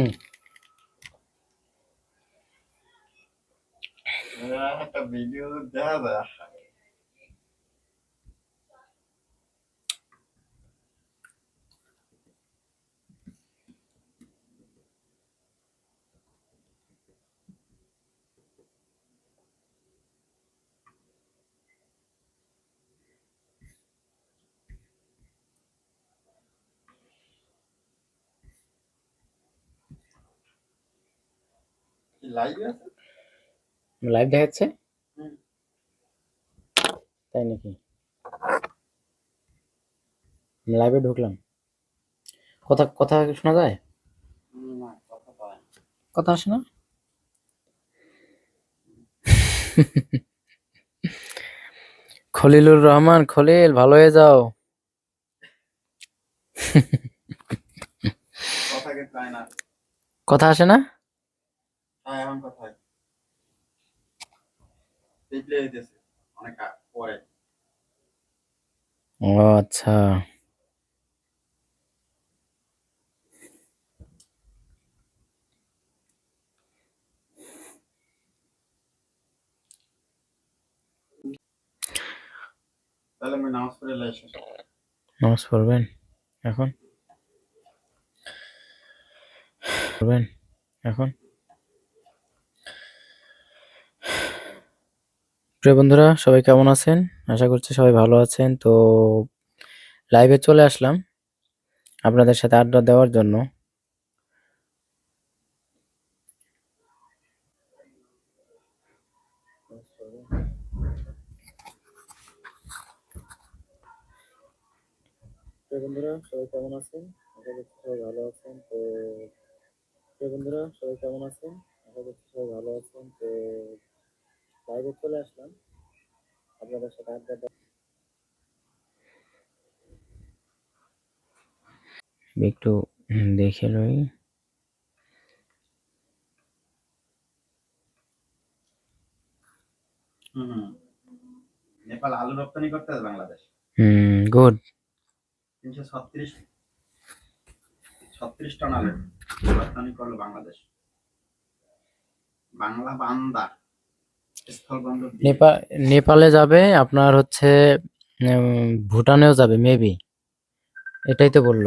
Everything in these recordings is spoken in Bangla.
হুম। একটা ভিডিও দেখা যায় লাইভে দেখাচ্ছে। তাই নাকি? লাইভে ঢুকলাম। কথা কথা শোনা যায়? কথা আসে না। খলিলুর রহমান খলিল ভালো হয়ে যাও। কথা আসে না? হ্যাঁ এখন কথা রিপ্লে অনেক পরে। ও আচ্ছা। তাহলে আমি নামাজ পড়ে লাই শেষ নামাজ পড়বেন? এখন? পড়বেন? এখন? প্রিয় বন্ধুরা, সবাই কেমন আছেন? আশা করছি সবাই ভালো আছেন। তো লাইভে চলে আসলাম আপনাদের সাথে আড্ডা দেওয়ার জন্য। বন্ধুরা, সবাই কেমন আছেন? আশা করছি সবাই ভালো আছেন। তো বন্ধুরা, সবাই কেমন আছেন? আশা করছি সবাই ভালো আছেন। তো লাইভে চলে আসলাম। আপনাদের সাথে আড্ডা একটু দেখে লই। হুম। নেপাল আলু রপ্তানি করতে আছে বাংলাদেশ? হুম গুড। তিনশো ছত্রিশ ছত্রিশ টন আলু রপ্তানি করল বাংলাদেশ। বাংলা বান্দা। নেপাল যাবে আপনার হচ্ছে ভুটানেও যাবে মেবি এটাই তো বলল।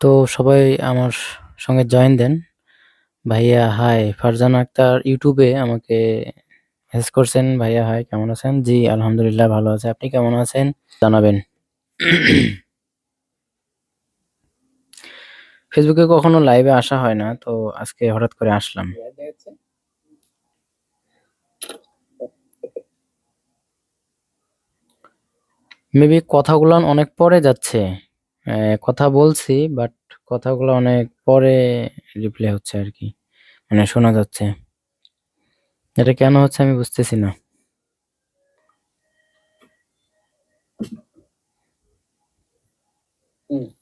তো সবাই আমার সঙ্গে জয়েন দেন। ভাইয়া হাই ফারজান আক্তার ইউটিউবে আমাকে মেসেজ করছেন, ভাইয়া হাই কেমন আছেন? জি, আলহামদুলিল্লাহ ভালো আছে। আপনি কেমন আছেন? জানাবেন। ফেসবুকে কখনো লাইভে আসা হয় না, তো আজকে হঠাৎ করে আসলাম। মেবি কথাগুলো অনেক পরে যাচ্ছে। কথা বলছি বাট কথাগুলো অনেক পরে রিপ্লে হচ্ছে আর কি মানে শোনা যাচ্ছে। এটা কেন হচ্ছে আমি বুঝতেছি না। একটা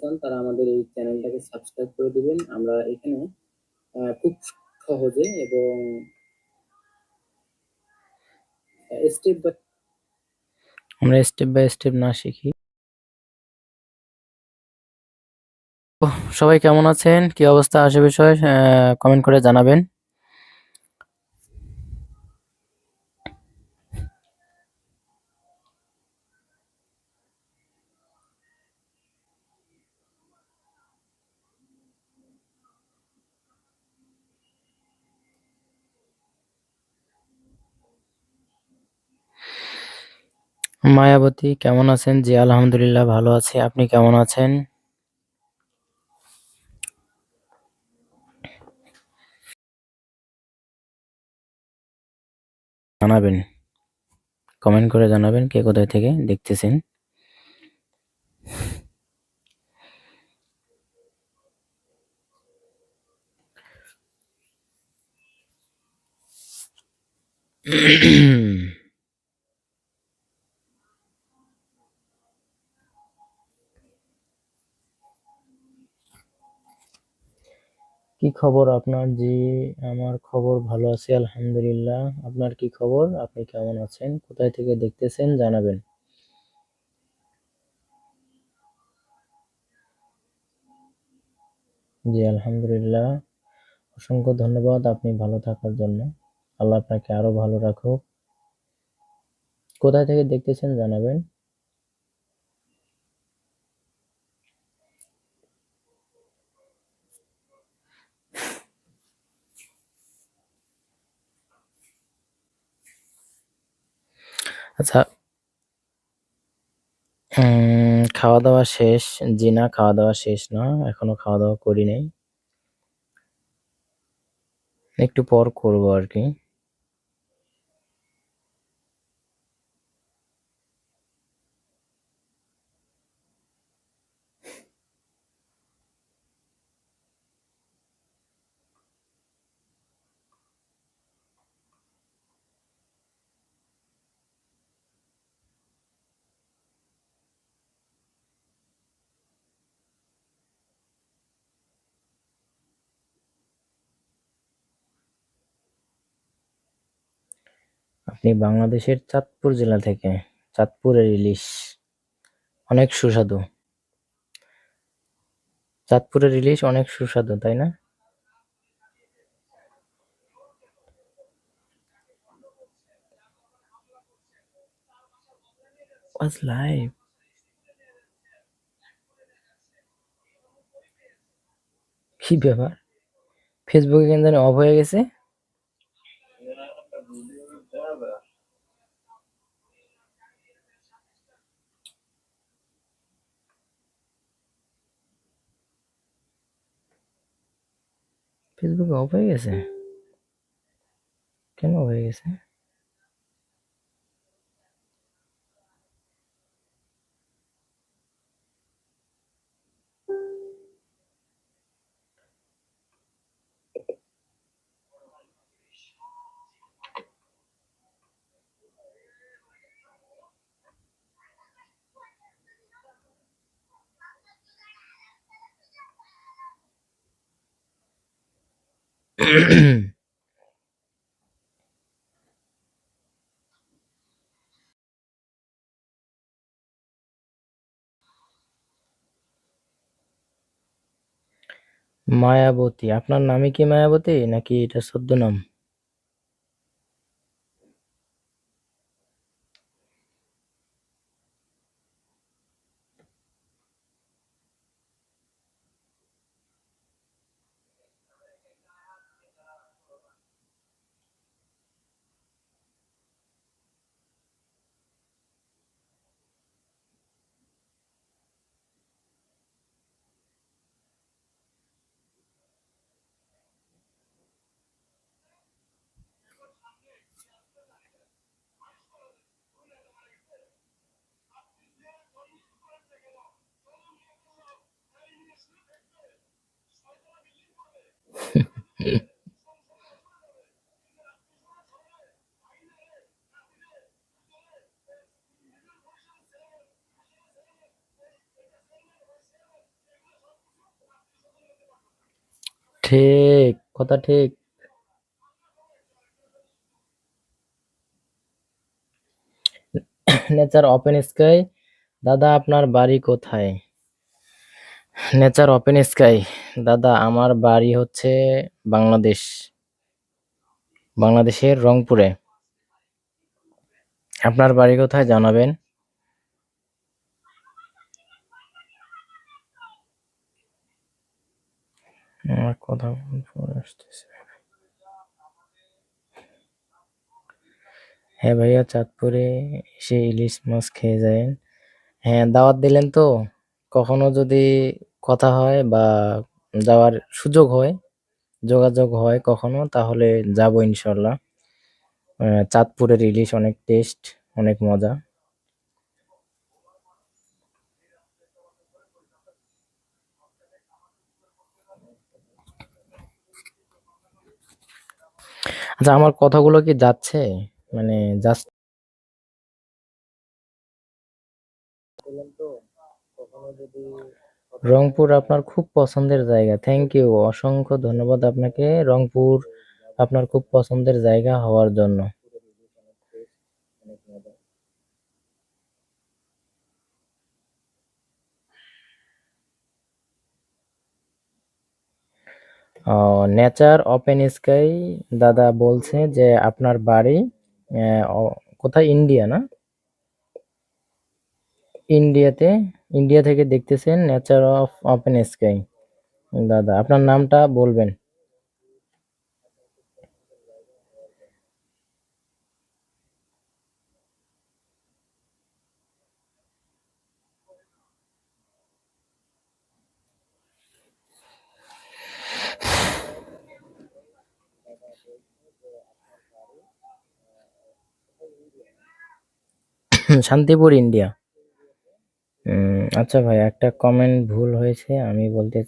চান, তারা আমাদের এই চ্যানেলটাকে সাবস্ক্রাইব করে দিবেন। আমরা এখানে খুব সহজে এবং স্টেপ বাই আমরা স্টেপ বাই স্টেপ না শিখি। সবাই কেমন আছেন? কি অবস্থা? বিষয় কমেন্ট করে জানাবেন। মায়াবতী, কেমন আছেন? জি, আলহামদুলিল্লাহ ভালো আছি। আপনি কেমন আছেন? জানাবেন। কমেন্ট করে জানাবেন কে কোথায় থেকে দেখতেছেন। কি খবর আপনার? জি, আমার খবর ভালো আছি, আলহামদুলিল্লাহ। আপনার কি খবর? আপনি কেমন আছেন? কোথায় থেকে দেখতেছেন জানাবেন। জি, আলহামদুলিল্লাহ। অসংখ্য ধন্যবাদ আপনি ভালো থাকার জন্য। আল্লাহ আপনাকে আরও ভালো রাখুক। কোথায় থেকে দেখতেছেন জানাবেন। আচ্ছা উম, খাওয়া-দাওয়া শেষ? জি না, খাওয়া-দাওয়া শেষ না। এখনও খাওয়া-দাওয়া করি নাই। একটু পর করব আর আরকি। আপনি বাংলাদেশের চাঁদপুর জেলা থেকে। চাঁদপুরের ইলিশ অনেক সুস্বাদু। চাঁদপুরের ইলিশ অনেক সুস্বাদু, তাই না? কি ব্যাপার? ফেসবুকে কেন অফ হয়ে গেছে? ফেসবুকে অফ হয়ে গেছে? কেন হয়ে গেছে? মায়াবতী। আপনার নামই কি মায়াবতী নাকি এটা ছদ্মনাম? ঠিক, কথা ঠিক। নেচার ওপেন স্কাই দাদা আপনার বাড়ি কোথায়? নেচার ওপেন স্কাই দাদা আমার বাড়ি হচ্ছে বাংলাদেশ। বাংলাদেশের রংপুরে। আপনার বাড়ি কোথায় জানাবেন? আমার কথা পরে আসতেছে। হ্যাঁ ভাইয়া, চাঁদপুরে এসে ইলিশ মাছ খেয়ে যায়েন। হ্যাঁ দাওয়াত দিলেন তো। কখনো যদি কথা হয় বা যাওয়ার সুযোগ হয়, যোগাযোগ হয় কখনো, তাহলে যাব ইনশাল্লাহ। চাঁদপুরের ইলিশ অনেক টেস্ট, অনেক মজা। আচ্ছা আমার কথাগুলো কি যাচ্ছে? মানে জাস্ট রংপুর আপনার খুব পছন্দের জায়গা। থ্যাংক ইউ অসংখ্য ধন্যবাদ আপনাকে। রংপুর আপনার খুব পছন্দের জায়গা হওয়ার জন্য। নেচার ওপেন স্কাই দাদা বলছে যে আপনার বাড়ি কোথায়? ইন্ডিয়া না? ইন্ডিয়াতে ইন্ডিয়া থেকে দেখতেছেন নেচার অফ ওপেন স্কাই দাদা, আপনার নামটা বলবেন। শান্তিপুর, ইন্ডিয়া। আচ্ছা ভাই, একটা কমেন্ট ভুল হয়েছে। আমি বলতে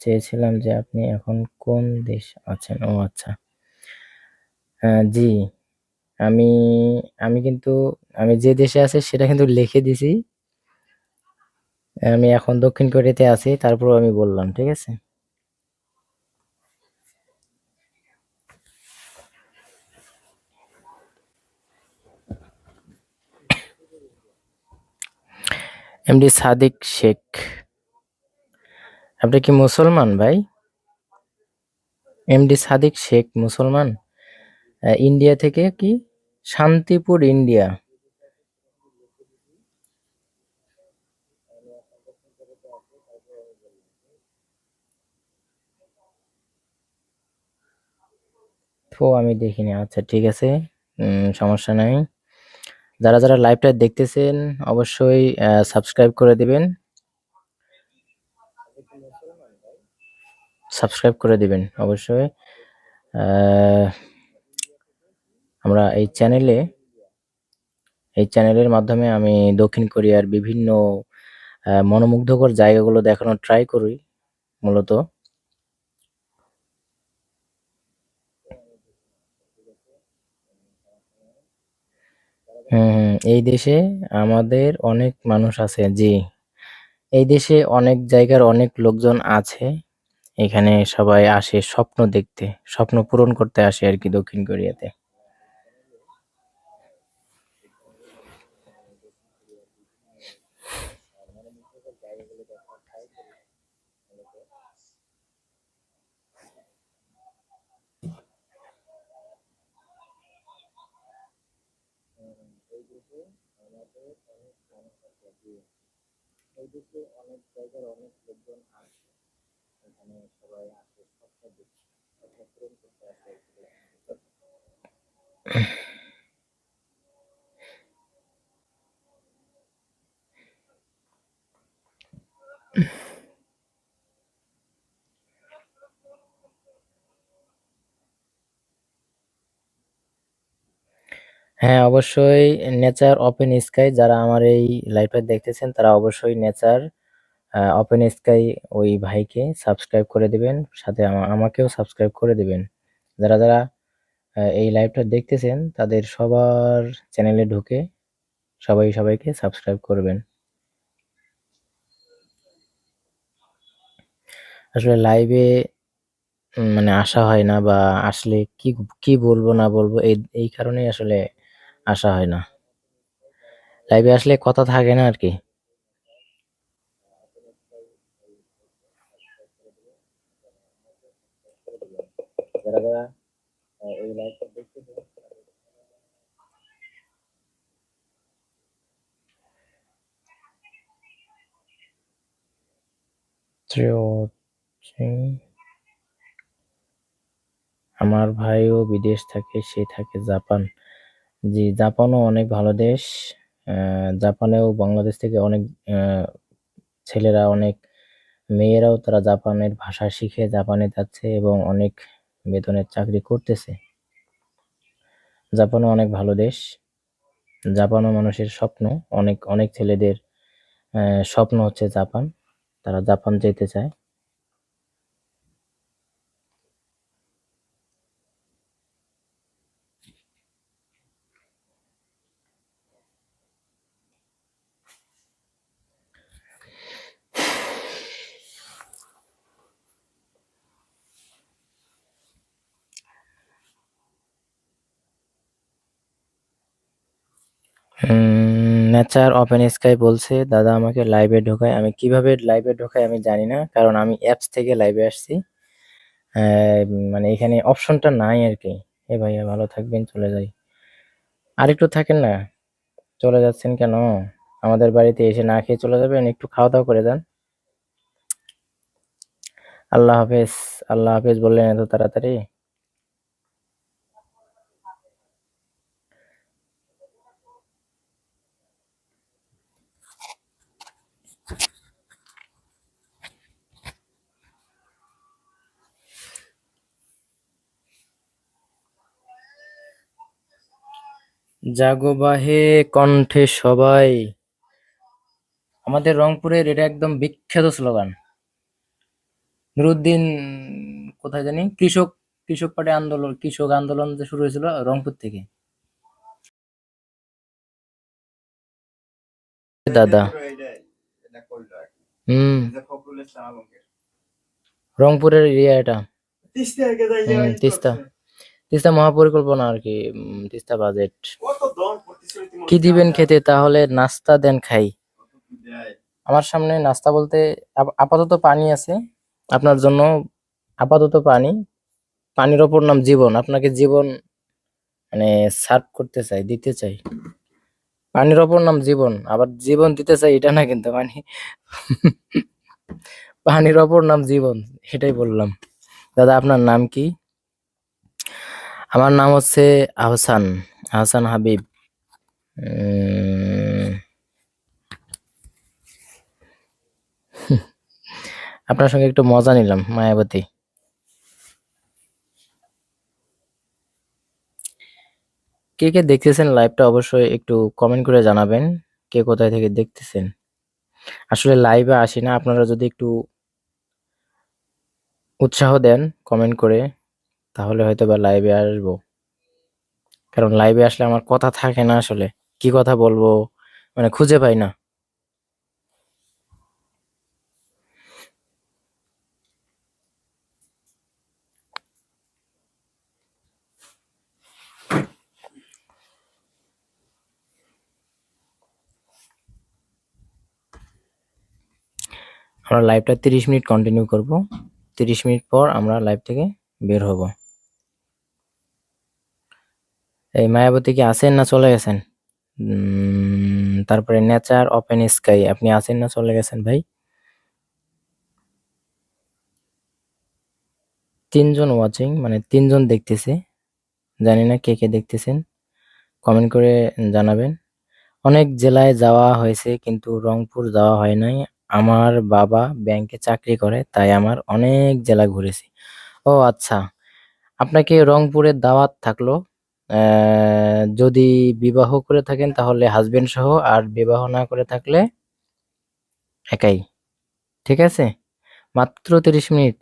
চেয়েছিলাম যে আপনি এখন কোন দেশ আছেন? ও আচ্ছা। জি। আমি আমি কিন্তু, আমি যে দেশে আছি সেটা কিন্তু লিখে দিছি। আমি এখন দক্ষিণ কোরিয়াতে আছি তারপর আমি বললাম, ঠিক আছে? এমডি সাদিক শেখ আপনি কি মুসলমান ভাই? এমডি সাদিক শেখ মুসলমান? ইন্ডিয়া থেকে কি? শান্তিপুর ইন্ডিয়া তো আমি দেখিনি আচ্ছা ঠিক আছে। সমস্যা নাই। যারা যারা লাইভটা দেখতেছেন, অবশ্যই সাবস্ক্রাইব করে দিবেন। সাবস্ক্রাইব করে দিবেন, অবশ্যই। আমরা এই চ্যানেলে এই চ্যানেলের মাধ্যমে আমি দক্ষিণ কোরিয়ার বিভিন্ন মনোমুগ্ধকর জায়গাগুলো দেখানোর ট্রাই করি, মূলত। হুম এই দেশে আমাদের অনেক মানুষ আছে, জি। এই দেশে অনেক জায়গার অনেক লোকজন আছে, এখানে সবাই আসে স্বপ্ন দেখতে, স্বপ্ন পূরণ করতে আসে আর কি দক্ষিণ কোরিয়াতে। দিকে অনেক জায়গার অনেক লোকজন আসে। এখানে সবাই আসে সবটা দেখছে করতে আসে। হ্যাঁ অবশ্যই নেচার ওপেন স্কাই যারা আমার এই লাইভটা দেখতেছেন, তারা অবশ্যই নেচার ওপেন স্কাই ওই ভাইকে সাবস্ক্রাইব করে দিবেন, সাথে আমা- আমাকেও সাবস্ক্রাইব করে দিবেন। যারা যারা এই লাইভটা দেখতেছেন, তাদের সবার চ্যানেলে ঢুকে সবাই সবাইকে সাবস্ক্রাইব করবেন। আসলে লাইভে মানে আসা হয় না বা আসলে কি কি বলব না বলব, এই এই কারণেই আসলে আসা হয় না। লাইভে আসলে কথা থাকে না আর কি। যারা যারা এই লাইভটা দেখতেছেন আমার ভাইও বিদেশ থাকে সে থাকে জাপান। জি, জাপানও অনেক ভালো দেশ। জাপানেও বাংলাদেশ থেকে অনেক ছেলেরা, অনেক মেয়েরাও তারা জাপানের ভাষা শিখে জাপানে যাচ্ছে এবং অনেক বেতনের চাকরি করতেছে। জাপানও অনেক ভালো দেশ। জাপানও মানুষের স্বপ্ন। অনেক অনেক ছেলেদের স্বপ্ন হচ্ছে জাপান। তারা জাপান যেতে চায়। নেচার ওপেন স্কাই বলছে, দাদা, আমাকে লাইভে ঢোকায়। আমি কীভাবে লাইভে ঢোকাই আমি জানি না, কারণ আমি অ্যাপস থেকে লাইভে আসছি। মানে এখানে অপশনটা নাই আর কি এ ভাইয়া, ভালো থাকবেন, চলে যাই। আর একটু থাকেন না? চলে যাচ্ছেন কেন? আমাদের বাড়িতে এসে না খেয়ে চলে যাবেন? একটু খাওয়া দাওয়া করে যান। আল্লাহ হাফেজ আল্লাহ হাফেজ বললেন এত তাড়াতাড়ি। জাগো বাহে কণ্ঠে সবাই। আমাদের রংপুরের এটা একদম বিখ্যাত স্লোগান। নুরুদ্দিন, কোথায় জানি? কৃষক কৃষক পার্টি আন্দোলন, কৃষক আন্দোলন যে শুরু হয়েছিল রংপুর থেকে। দাদা। হুম। রংপুরের এরিয়া এটা। তিস্তা। তিস্তা। মহাপরিকল্পনা আর কি তিস্তা বাজেট কি দিবেন খেতে? তাহলে নাস্তা দেন খাই। আমার সামনে নাস্তা বলতে আপাতত পানি আছে। আপনার জন্য আপাতত পানি। পানির ওপর নাম জীবন। আপনাকে জীবন মানে সার্ভ করতে চাই দিতে চাই। পানির ওপর নাম জীবন। আবার জীবন দিতে চাই এটা না কিন্তু পানি। পানির ওপর নাম জীবন এটাই বললাম। দাদা আপনার নাম কি? আমার নাম হচ্ছে আহসান আহসান হাবিব। আপনার সঙ্গে একটু মজা নিলাম, মায়াবতী। কে কে দেখতেছেন লাইভটা অবশ্যই একটু কমেন্ট করে জানাবেন, কে কোথায় থেকে দেখতেছেন। আসলে লাইভে আসি না, আপনারা যদি একটু উৎসাহ দেন কমেন্ট করে। তাহলে হয়তো বা লাইভে আসব। কারণ লাইভে আসলে আমার কথা থাকে না আসলে। কি কথা বলব? মানে খুঁজে পাই না। আমরা লাইভটা তিরিশ মিনিট কন্টিনিউ করব। তিরিশ মিনিট পর আমরা লাইভ থেকে বের হব। এই মায়াবতী কি আছেন না চলে গেছেন? তারপরে নেচার ওপেন স্কাই, আপনি আছেন না চলে গেছেন ভাই? তিনজন ওয়াচিং মানে তিনজন দেখতেছে। জানি না কে কে দেখতেছেন। কমেন্ট করে জানাবেন। অনেক জেলায় যাওয়া হয়েছে, কিন্তু রংপুর যাওয়া হয় নাই। আমার বাবা ব্যাংকে চাকরি করে, তাই আমার অনেক জেলা ঘুরেছি। ও আচ্ছা আপনাকে রংপুরের দাওয়াত থাকল। যদি বিবাহ করে থাকেন তাহলে হাজবেন্ড সহ, আর বিবাহ না করে থাকলে একাই। ঠিক আছে? মাত্র তিরিশ মিনিট।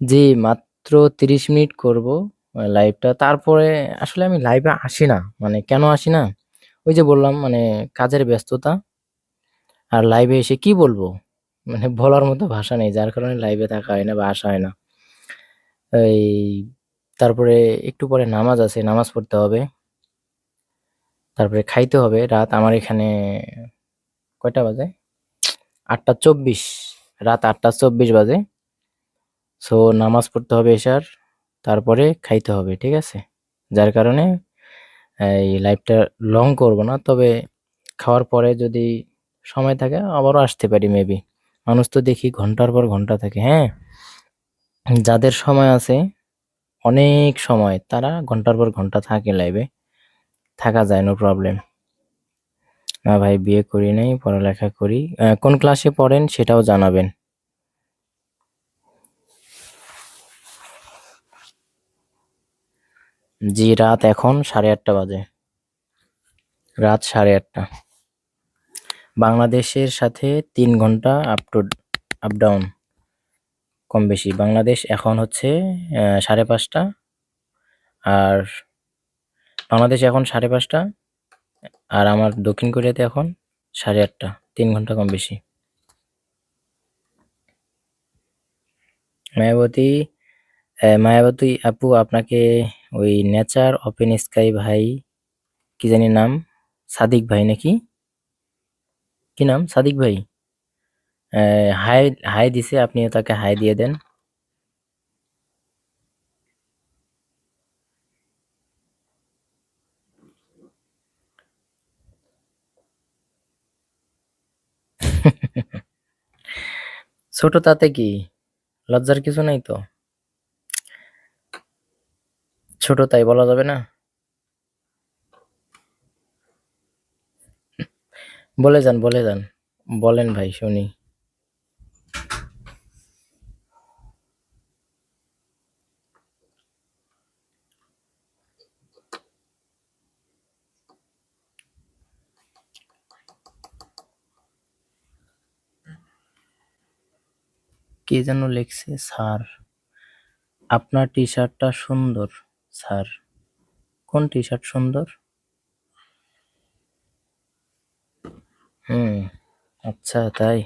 জি, মাত্র তিরিশ মিনিট করব লাইভটা তারপরে আসলে আমি লাইভে আসি না। মানে কেন আসি না? ওই যে বললাম মানে কাজের ব্যস্ততা। আর লাইভে এসে কি বলব? মানে বলার মতো ভাষা নেই, যার কারণে লাইভে থাকা হয় না বা আসা হয় না। এই তারপরে একটু পরে নামাজ আছে, নামাজ পড়তে হবে। তারপরে খাইতে হবে, রাত আমার এখানে কয়টা বাজে? আটটা চব্বিশ, রাত আটটা চব্বিশ বাজে। সো নামাজ পড়তে হবে এসার, তারপরে খাইতে হবে, ঠিক আছে? যার কারণে, এই লাইফটা লং করব না, তবে খাওয়ার পরে যদি সময় থাকে, আবারও আসতে পারি মেবি মানুষ তো দেখি ঘণ্টার পর ঘণ্টা থাকে হ্যাঁ? যাদের সময় আছে অনেক সময় তারা ঘণ্টার পর ঘণ্টা থাকে লাইভে থাকা যায় নো প্রবলেম না ভাই, বিয়ে করি নাই, পড়ালেখা করি। কোন ক্লাসে পড়েন সেটাও জানাবেন। জি, রাত এখন সাড়ে আটটা বাজে। রাত সাড়ে আটটা। বাংলাদেশের সাথে তিন ঘণ্টা আপ টু আপ ডাউন কম বেশি বাংলাদেশ এখন হচ্ছে সাড়ে পাঁচটা। আর বাংলাদেশ এখন সাড়ে পাঁচটা। আর আমার দক্ষিণ কোরিয়াতে এখন সাড়ে আটটা, তিন ঘণ্টা কম বেশি মায়াবতী মায়াবতী আপু, আপনাকে ওই নেচার ওপেন স্কাই ভাই, কি জানি নাম? সাদিক ভাই নাকি? কি নাম? সাদিক ভাই? হাই হাই দিছে আপনিও তাকে হাই দিয়ে দেন। ছোট তাতে কি? লজ্জার কিছু নাই তো? ছোট তাই বলা যাবে না? বলে যান বলে যান। বলেন ভাই, শুনি। কে যেন লিখছে, স্যার, আপনার টি শার্টটা সুন্দর, স্যার। কোন টি শার্ট সুন্দর? হুম আচ্ছা তাই।